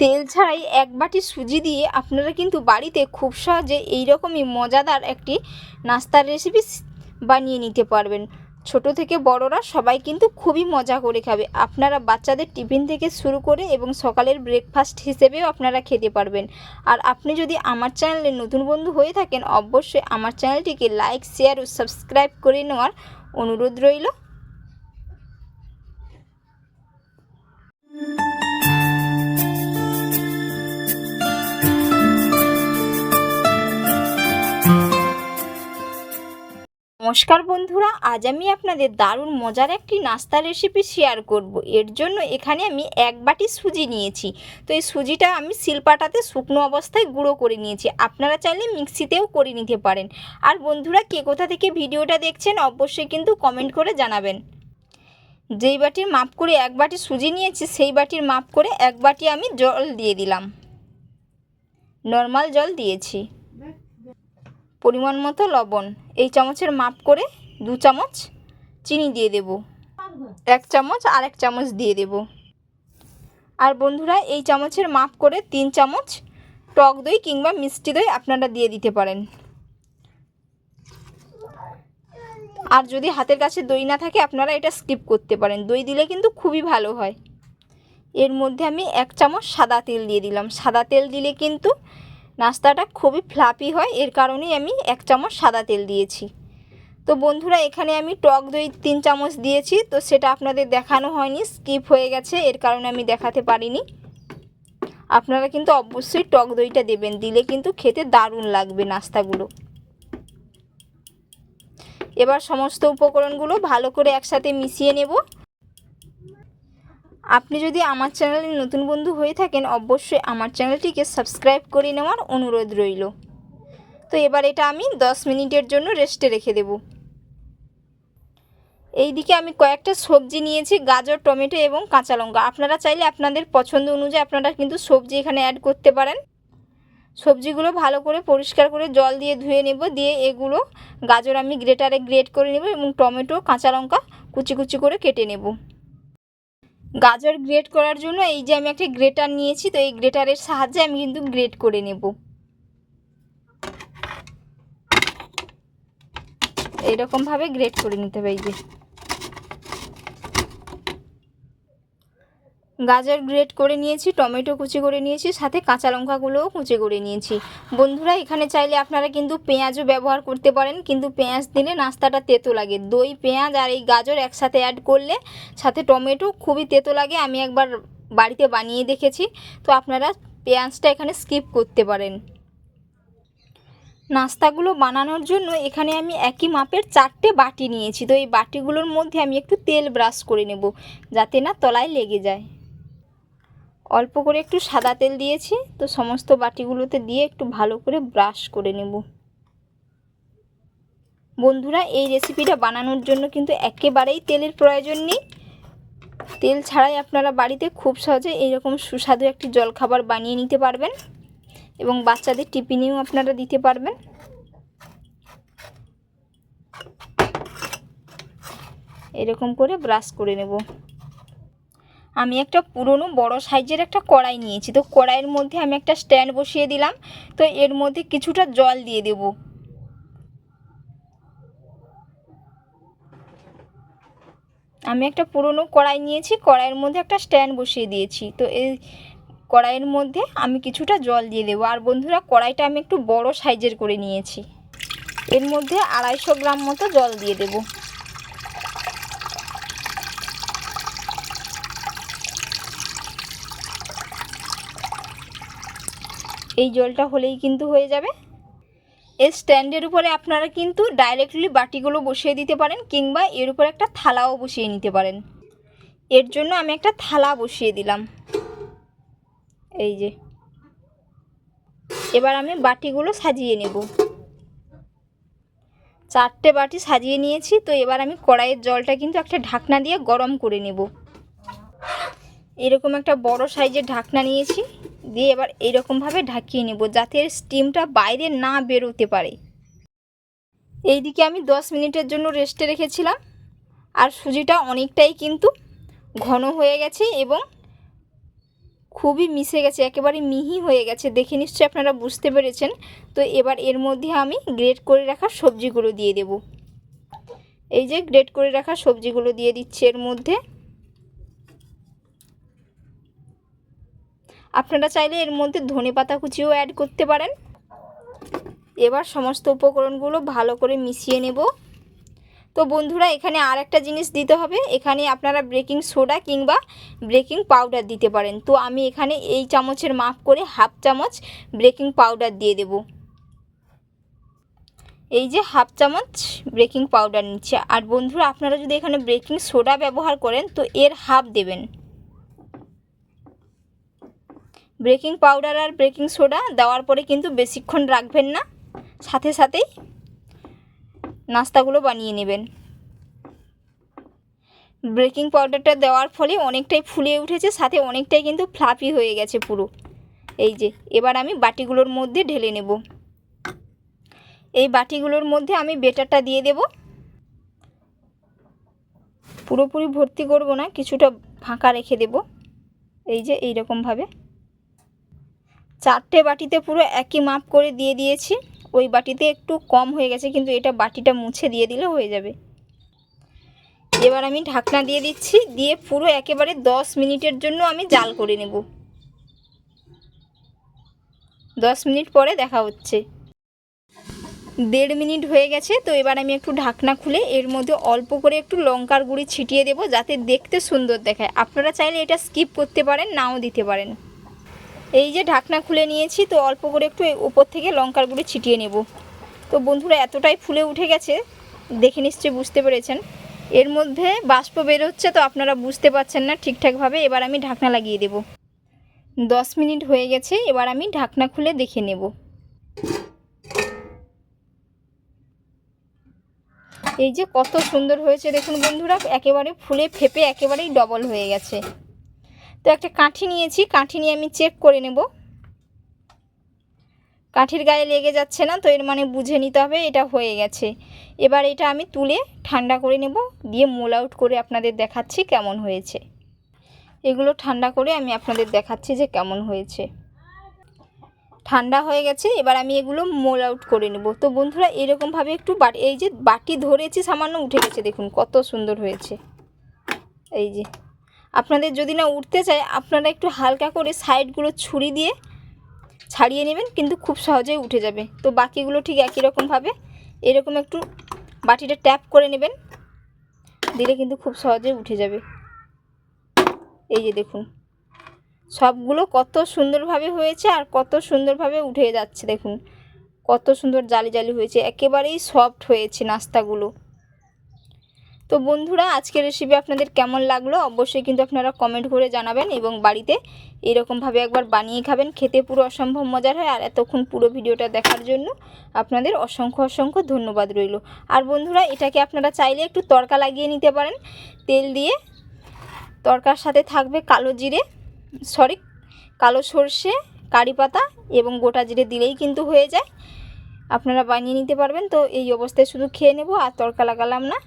তেল ছাড়াই এক বাটি সুজি দিয়ে আপনারা কিন্তু বাড়িতে খুব সহজে এই রকমই মজাদার একটি নাস্তার রেসিপি বানিয়ে নিতে পারবেন। ছোট থেকে বড়রা সবাই কিন্তু খুবই মজা করে খাবে। আপনারা বাচ্চাদের টিফিন থেকে শুরু করে এবং সকালের ব্রেকফাস্ট হিসেবেও আপনারা খেতে পারবেন। আর আপনি যদি আমার চ্যানেলে নতুন বন্ধু হয়ে থাকেন, অবশ্যই আমার চ্যানেলটিকে লাইক শেয়ার ও সাবস্ক্রাইব করে নেওয়ার অনুরোধ রইল। নমস্কার বন্ধুরা, আজ আমি আপনাদের দারুণ মজার একটি নাস্তা রেসিপি শেয়ার করব। এর জন্য এখানে আমি এক বাটি সুজি নিয়েছি। তো এই সুজিটা আমি শিলপাটাতে শুকনো অবস্থায় গুঁড়ো করে নিয়েছি। আপনারা চাইলে মিক্সিতেও করে নিতে পারেন। আর বন্ধুরা, কে কোথা থেকে ভিডিওটা দেখছেন, অবশ্যই কিন্তু কমেন্ট করে জানাবেন। যেই বাটির মাপ করে এক বাটি সুজি নিয়েছি, সেই বাটির মাপ করে এক বাটি আমি জল দিয়ে দিলাম। নর্মাল জল দিয়েছি। পরিমাণ মতো লবণ। এই চামচের মাপ করে দু চামচ চিনি দিয়ে দেব। এক চামচ আর এক চামচ দিয়ে দেব। আর বন্ধুরা, এই চামচের মাপ করে তিন চামচ টক দই কিংবা মিষ্টি দই আপনারা দিয়ে দিতে পারেন। আর যদি হাতের কাছে দই না থাকে, আপনারা এটা স্কিপ করতে পারেন। দই দিলে কিন্তু খুবই ভালো হয়। এর মধ্যে আমি এক চামচ সাদা তেল দিয়ে দিলাম। সাদা তেল দিলে কিন্তু নাস্তাটা খুবই ফ্লাপি হয়, এর কারণেই আমি এক চামচ সাদা তেল দিয়েছি। তো বন্ধুরা, এখানে আমি টক দই তিন চামচ দিয়েছি, তো সেটা আপনাদের দেখানো হয়নি স্কিপ হয়ে গেছে, এর কারণে আমি দেখাতে পারিনি। আপনারা কিন্তু অবশ্যই টক দইটা দেবেন, দিলে কিন্তু খেতে দারুণ লাগবে নাস্তাগুলো। এবার সমস্ত উপকরণগুলো ভালো করে একসাথে মিশিয়ে নেব। আপনি যদি আমার চ্যানেলে নতুন বন্ধু হয়ে থাকেন, অবশ্যই আমার চ্যানেলটিকে সাবস্ক্রাইব করে নেওয়ার অনুরোধ রইল। তো এবার এটা আমি 10 মিনিটের জন্য রেস্টে রেখে দেব। এইদিকে আমি কয়েকটা সবজি নিয়েছি, গাজর, টমেটো এবং কাঁচা লঙ্কা। আপনারা চাইলে আপনাদের পছন্দ অনুযায়ী আপনারা কিন্তু সবজি এখানে অ্যাড করতে পারেন। সবজিগুলো ভালো করে পরিষ্কার করে জল দিয়ে ধুয়ে নেব, দিয়ে এগুলো গাজর আমি গ্রেটারে গ্রেট করে নেব এবং টমেটো, কাঁচা লঙ্কা কুচি কুচি করে কেটে নেব। গাজর গ্রেট করার জন্য এই যে আমি একটা গ্রেটার নিয়েছি, তো এই গ্রেটারের সাহায্যে আমি কিন্তু গ্রেট করে নেব। এইরকমভাবে গ্রেট করে নিতে হবে এই যে। গাজর গ্রেট করে নিয়েছি, টমেটো কুচি করে নিয়েছি, সাথে কাঁচা লঙ্কাগুলোও কুচি করে নিয়েছি। বন্ধুরা, এখানে চাইলে আপনারা কিন্তু পেঁয়াজও ব্যবহার করতে পারেন, কিন্তু পেঁয়াজ দিলে নাস্তাটা তেতো লাগে। দই, পেঁয়াজ আর এই গাজর একসাথে অ্যাড করলে সাথে টমেটো খুবই তেতো লাগে, আমি একবার বাড়িতে বানিয়ে দেখেছি, তো আপনারা পেঁয়াজটা এখানে স্কিপ করতে পারেন। নাস্তাগুলো বানানোর জন্য এখানে আমি একই মাপের চারটে বাটি নিয়েছি, তো এই বাটিগুলোর মধ্যে আমি একটু তেল ব্রাশ করে নেব, যাতে না তলায় লেগে যায়। অল্প করে একটু সাদা তেল দিয়েছি, তো সমস্ত বাটিগুলোতে দিয়ে একটু ভালো করে ব্রাশ করে নেব। বন্ধুরা, এই রেসিপিটা বানানোর জন্য কিন্তু একেবারেই তেলের প্রয়োজন নেই। তেল ছাড়াই আপনারা বাড়িতে খুব সহজে এইরকম সুস্বাদু একটি জলখাবার বানিয়ে নিতে পারবেন এবং বাচ্চাদের টিফিনেও আপনারা দিতে পারবেন। এরকম করে ব্রাশ করে নেব। আমি একটা পুরনো বড় সাইজের একটা কড়াই নিয়েছি। তো কড়াইয়ের মধ্যে আমি একটা স্ট্যান্ড বসিয়ে দিলাম। তো এর মধ্যে কিছুটা জল দিয়ে দেব। আমি একটা পুরনো কড়াই নিয়েছি। কড়াইয়ের মধ্যে একটা স্ট্যান্ড বসিয়ে দিয়েছি। তো এই কড়াইয়ের মধ্যে আমি কিছুটা জল দিয়ে দেবো। আর বন্ধুরা, কড়াইটা আমি একটু বড় সাইজের করে নিয়েছি। এর মধ্যে আড়াইশো গ্রাম মতো জল দিয়ে দেবো। এই জলটা হলেই কিন্তু হয়ে যাবে। এই স্ট্যান্ডের উপরে আপনারা কিন্তু ডাইরেক্টলি বাটিগুলো বসিয়ে দিতে পারেন কিংবা এর উপরে একটা থালাও বসিয়ে নিতে পারেন। এর জন্য আমি একটা থালা বসিয়ে দিলাম। এই যে। এবার আমি বাটিগুলো সাজিয়ে নেব। চারটে বাটি সাজিয়ে নিয়েছি, তো এবার আমি কড়াইয়ের জলটা কিন্তু একটা ঢাকনা দিয়ে গরম করে নেব। এরকম একটা বড় সাইজের ঢাকনা নিয়েছি। দিয়ে এবার এইরকমভাবে ঢাকিয়ে নেব যাতে স্টিমটা বাইরে না বেরোতে পারে। এইদিকে আমি দশ মিনিটের জন্য রেস্টে রেখেছিলাম। আর সুজিটা অনেকটাই কিন্তু ঘন হয়ে গেছে এবং খুবই মিশে গেছে, একেবারে মিহি হয়ে গেছে। দেখে নিশ্চয়ই আপনারা বুঝতে পেরেছেন। তো এবার এর মধ্যে আমি গ্রেট করে রাখা সবজিগুলো দিয়ে দেব। এই যে গ্রেট করে রাখা সবজিগুলো দিয়ে দিচ্ছি এর মধ্যে। আপনারা চাইলে এর মধ্যে ধনে পাতা কুচিও অ্যাড করতে পারেন। এবার সমস্ত উপকরণগুলো ভালো করে মিশিয়ে নেব। তো বন্ধুরা, এখানে আর একটা জিনিস দিতে হবে। এখানে আপনারা ব্রেকিং সোডা কিংবা ব্রেকিং পাউডার দিতে পারেন। তো আমি এখানে এই চামচের মাপ করে হাফ চামচ ব্রেকিং পাউডার দিয়ে দেব। এই যে হাফ চামচ ব্রেকিং পাউডার নিচ্ছে। আর বন্ধুরা, আপনারা যদি এখানে ব্রেকিং সোডা ব্যবহার করেন, তো এর হাফ দেবেন। বেকিং পাউডার আর বেকিং সোডা দেওয়ার পরে কিন্তু বেশিক্ষণ রাখবেন না। সাথে সাথেই নাস্তাগুলো বানিয়ে নেবেন। বেকিং পাউডারটা দেওয়ার ফলে অনেকটাই ফুলে উঠেছে, সাথে অনেকটাই কিন্তু ফ্লাফি হয়ে গেছে পুরো। এই যে, এবার আমি বাটিগুলোর মধ্যে ঢেলে নেব। এই বাটিগুলোর মধ্যে আমি বেটারটা দিয়ে দেব। পুরোপুরি ভর্তি করব না, কিছুটা ফাঁকা রেখে দেব। এই যে এই রকমভাবে চারটে বাটিতে পুরো একই মাপ করে দিয়ে দিয়েছি। ওই বাটিতে একটু কম হয়ে গেছে, কিন্তু এটা বাটিটা মুছে দিয়ে দিলে হয়ে যাবে। এবার আমি ঢাকনা দিয়ে দিচ্ছি, দিয়ে পুরো একেবারে দশ মিনিটের জন্য আমি জাল করে নেব। দশ মিনিট পরে দেখা হচ্ছে। দেড় মিনিট হয়ে গেছে, তো এবার আমি একটু ঢাকনা খুলে এর মধ্যে অল্প করে একটু লঙ্কার গুঁড়ি ছিটিয়ে দেবো, যাতে দেখতে সুন্দর দেখায়। আপনারা চাইলে এটা স্কিপ করতে পারেন, নাও দিতে পারেন। এই যে ঢাকনা খুলে নিয়েছি, তো অল্প করে একটু উপর থেকে লঙ্কার গুঁড়ি ছিটিয়ে নেব। তো বন্ধুরা, এতটাই ফুলে উঠে গেছে, দেখে নিশ্চয়ই বুঝতে পেরেছেন। এর মধ্যে বাষ্প বের হচ্ছে, তো আপনারা বুঝতে পারছেন না ঠিকঠাকভাবে। এবার আমি ঢাকনা লাগিয়ে দেব। দশ মিনিট হয়ে গেছে, এবার আমি ঢাকনা খুলে দেখে নেব। এই যে কত সুন্দর হয়েছে, দেখুন বন্ধুরা, একেবারে ফুলে ফেপে একেবারেই ডবল হয়ে গেছে। তো একটা কাঠি নিয়েছি, কাঠি নিয়ে আমি চেক করে নেব। কাঠির গায়ে লেগে যাচ্ছে না, তো এর মানে বুঝে নিতে হবে, এটা হয়ে গেছে। এবার এটা আমি তুলে ঠান্ডা করে নেব, দিয়ে মোল আউট করে আপনাদের দেখাচ্ছি কেমন হয়েছে। এগুলো ঠান্ডা করে আমি আপনাদের দেখাচ্ছি যে কেমন হয়েছে। ঠান্ডা হয়ে গেছে, এবার আমি এগুলো মোল আউট করে নেব। তো বন্ধুরা, এরকমভাবে একটু বাটি, এই যে বাটি ধরেছি, সামান্য উঠে গেছে, দেখুন কত সুন্দর হয়েছে। এই যে আপনাদের যদি না উঠতে চায়, আপনারা একটু হালকা করে সাইডগুলো ছুরি দিয়ে ছাড়িয়ে নেবেন, কিন্তু খুব সহজেই উঠে যাবে। তো বাকিগুলো ঠিক একই রকমভাবে এরকম একটু বাটিটা ট্যাপ করে নেবেন, দিলে কিন্তু খুব সহজেই উঠে যাবে। এই যে দেখুন, সবগুলো কত সুন্দরভাবে হয়েছে আর কত সুন্দরভাবে উঠে যাচ্ছে। দেখুন, কত সুন্দর জালি জালি হয়েছে, একেবারেই সফট হয়েছে নাস্তাগুলো। তো বন্ধুরা, আজকের রেসিপি আপনাদের কেমন লাগল অবশ্যই কিন্তু আপনারা কমেন্ট করে জানাবেন এবং বাড়িতে এরকমভাবে একবার বানিয়ে খাবেন। খেতে পুরো অসম্ভব মজার হয় আর এতক্ষণ পুরো ভিডিওটা দেখার জন্য আপনাদের অসংখ্য অসংখ্য ধন্যবাদ রইল। আর বন্ধুরা, এটাকে আপনারা চাইলে একটু তড়কা লাগিয়ে নিতে পারেন। তেল দিয়ে তড়কার সাথে থাকবে কালো জিরে সরি কালো সর্ষে, কারি পাতা এবং গোটা জিরে দিলেই কিন্তু হয়ে যায়। আপনারা বানিয়ে নিতে পারবেন। তো এই অবস্থায় শুধু খেয়ে নেব আর তড়কা লাগালাম না।